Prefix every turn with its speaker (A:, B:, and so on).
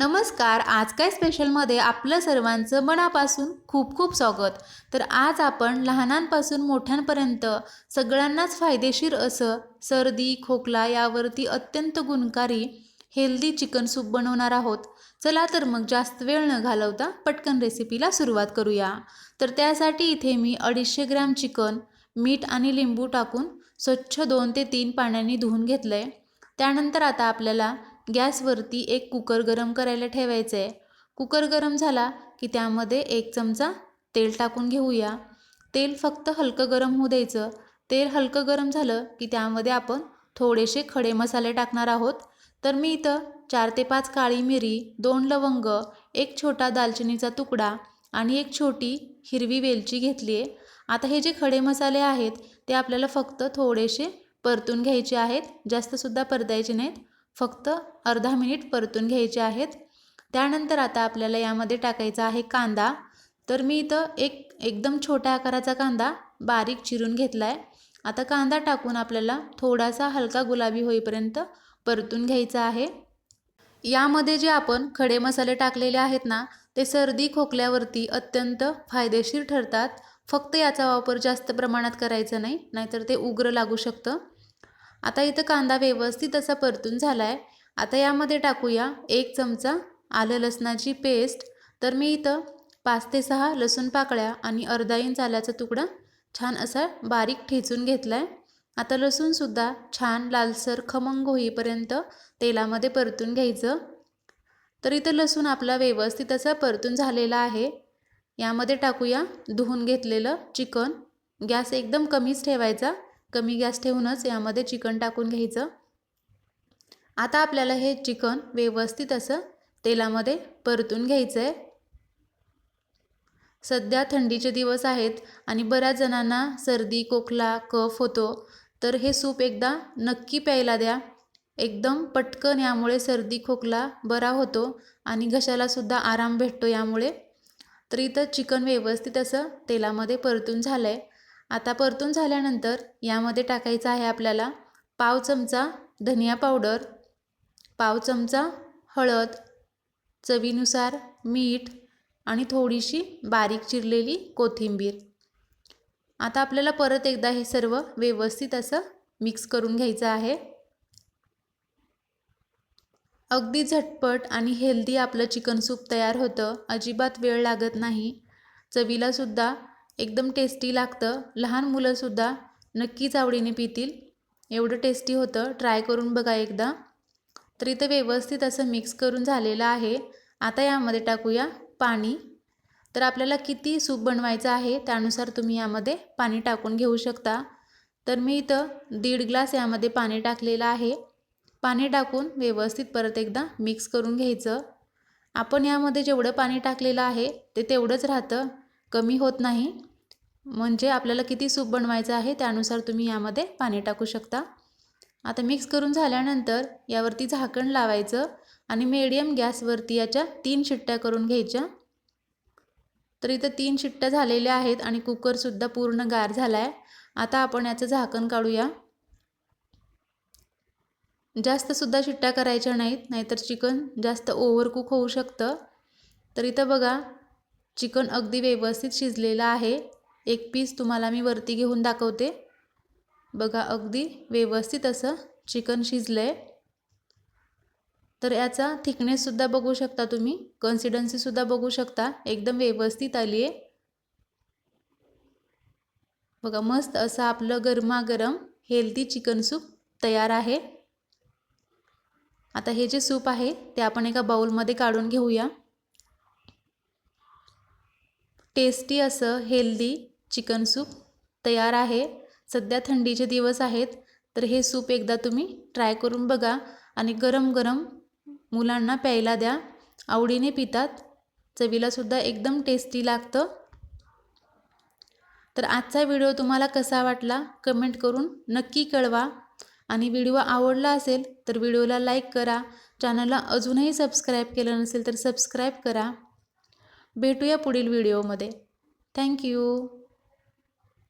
A: नमस्कार आज काय स्पेशलमध्ये आपलं सर्वांचं मनापासून खूप खूप स्वागत. तर आज आपण लहानांपासून मोठ्यांपर्यंत सगळ्यांनाच फायदेशीर असं सर्दी खोकला यावरती अत्यंत गुणकारी हेल्दी चिकन सूप बनवणार आहोत. चला तर मग जास्त वेळ न घालवता पटकन रेसिपीला सुरुवात करूया. तर त्यासाठी इथे मी अडीचशे ग्रॅम चिकन मीठ आणि लिंबू टाकून स्वच्छ दोन ते तीन पाण्याने धुवून घेतलं आहे त्यानंतर आता आपल्याला गॅसवरती एक कुकर गरम करायला ठेवायचं आहे कुकर गरम झाला की त्यामध्ये एक चमचा तेल टाकून घेऊया. तेल फक्त हलकं गरम होऊ द्यायचं. तेल हलकं गरम झालं की त्यामध्ये आपण थोडेसे खडे मसाले टाकणार आहोत. तर मी इथं चार ते पाच काळी मिरी दोन लवंग एक छोटा दालचिनीचा तुकडा आणि एक छोटी हिरवी वेलची घेतली आहे. आता हे जे खडे मसाले आहेत ते आपल्याला फक्त थोडेसे परतून घ्यायचे आहेत. जास्तसुद्धा परतायचे नाहीत. फक्त अर्धा मिनिट परतून घ्यायचे आहेत. त्यानंतर आता आपल्याला यामध्ये टाकायचा आहे कांदा. तर मी इथं एक एकदम छोट्या आकाराचा कांदा बारीक चिरून घेतला आहे आता कांदा टाकून आपल्याला थोडासा हलका गुलाबी होईपर्यंत परतून घ्यायचा आहे. यामध्ये जे आपण खडे मसाले टाकलेले आहेत ना ते सर्दी खोकल्यावरती अत्यंत फायदेशीर ठरतात. फक्त याचा वापर जास्त प्रमाणात करायचा नाही नाहीतर ते उग्र लागू शकतं. आता इथं कांदा व्यवस्थित असा परतून झाला आहे आता यामध्ये टाकूया एक चमचा आलं लसणाची पेस्ट. तर मी इथं पाच ते सहा लसूण पाकळ्या आणि अर्धा इंच आल्याचा तुकडा छान असा बारीक ठेचून घेतला आहे आता लसूणसुद्धा छान लालसर खमंग होईपर्यंत तेलामध्ये परतून घ्यायचं. तर इथं लसूण आपला व्यवस्थित असा परतून झालेला आहे. यामध्ये टाकूया धुवून घेतलेलं चिकन. गॅस एकदम कमीच ठेवायचा. कमी गॅस ठेवूनच यामध्ये चिकन टाकून घ्यायचं. आता आपल्याला हे चिकन व्यवस्थित असं तेलामध्ये परतून घ्यायचं आहे सध्या थंडीचे दिवस आहेत आणि बऱ्याच जणांना सर्दी खोकला कफ होतो. तर हे सूप एकदा नक्की प्यायला द्या. एकदम पटकन यामुळे सर्दी खोकला बरा होतो आणि घशालासुद्धा आराम भेटतो यामुळे. तर इथं चिकन व्यवस्थित असं तेलामध्ये परतून झालं आहे आता परतून झाल्यानंतर यामध्ये टाकायचं आहे आपल्याला पाव चमचा धनिया पावडर पाव चमचा हळद चवीनुसार मीठ आणि थोडीशी बारीक चिरलेली कोथिंबीर. आता आपल्याला परत एकदा हे सर्व व्यवस्थित असं मिक्स करून घ्यायचं आहे. अगदी झटपट आणि हेल्दी आपलं चिकन सूप तयार होतं. अजिबात वेळ लागत नाही. चवीलासुद्धा एकदम टेस्टी लागतं. लहान मुलंसुद्धा नक्कीच आवडीने पितील. एवढं टेस्टी होतं. ट्राय करून बघा एकदा. तर इथं व्यवस्थित असं मिक्स करून झालेलं आहे. आता यामध्ये टाकूया पाणी. तर आपल्याला किती सूप बनवायचं आहे त्यानुसार तुम्ही यामध्ये पाणी टाकून घेऊ शकता. तर मी इथं दीड ग्लास यामध्ये पाणी टाकलेलं आहे. पाणी टाकून व्यवस्थित परत एकदा मिक्स करून घ्यायचं. आपण यामध्ये जेवढं पाणी टाकलेलं आहे ते तेवढंच राहतं. कमी होत नाही. म्हणजे आपल्याला किती सूप बनवायचं आहे त्यानुसार तुम्ही यामध्ये पाणी टाकू शकता. आता मिक्स करून झाल्यानंतर यावरती झाकण लावायचं आणि मीडियम गॅसवरती याच्या तीन शिट्ट्या करून घ्यायच्या. तर इथं तीन शिट्ट्या झालेल्या आहेत आणि कुकरसुद्धा पूर्ण गार झाला आहे आता आपण याचं झाकण काढूया. जास्तसुद्धा शिट्ट्या करायच्या नाहीत नाहीतर चिकन जास्त ओव्हरकुक होऊ शकतं. तर इथं बघा चिकन अगदी व्यवस्थित शिजलेलं आहे. एक पीस तुम्हाला मी वरती घेऊन दाखवते. बघा अगदी व्यवस्थित असं चिकन शिजलं आहे तर याचा थिकनेससुद्धा बघू शकता तुम्ही. कन्सिडन्सीसुद्धा बघू शकता. एकदम व्यवस्थित आली आहे बघा मस्त असं आपलं गरमागरम हेल्दी चिकन सूप तयार आहे. आता हे जे सूप आहे ते आपण एका बाउलमध्ये काढून घेऊया. टेस्टी असं हेल्दी चिकन सूप तयार आहे. सध्या थंडीचे दिवस आहेत तर हे सूप एकदा तुम्ही ट्राय करून बघा आणि गरम गरम मुलांना प्यायला द्या. आवडीने पितात. चवीलासुद्धा एकदम टेस्टी लागतं. तर आजचा व्हिडिओ तुम्हाला कसा वाटला कमेंट करून नक्की कळवा. आणि व्हिडिओ आवडला असेल तर व्हिडिओला लाईक करा. चॅनलला अजूनही सबस्क्राईब केलं नसेल तर सबस्क्राईब करा. भेटूया पुढील व्हिडिओमध्ये. थँक्यू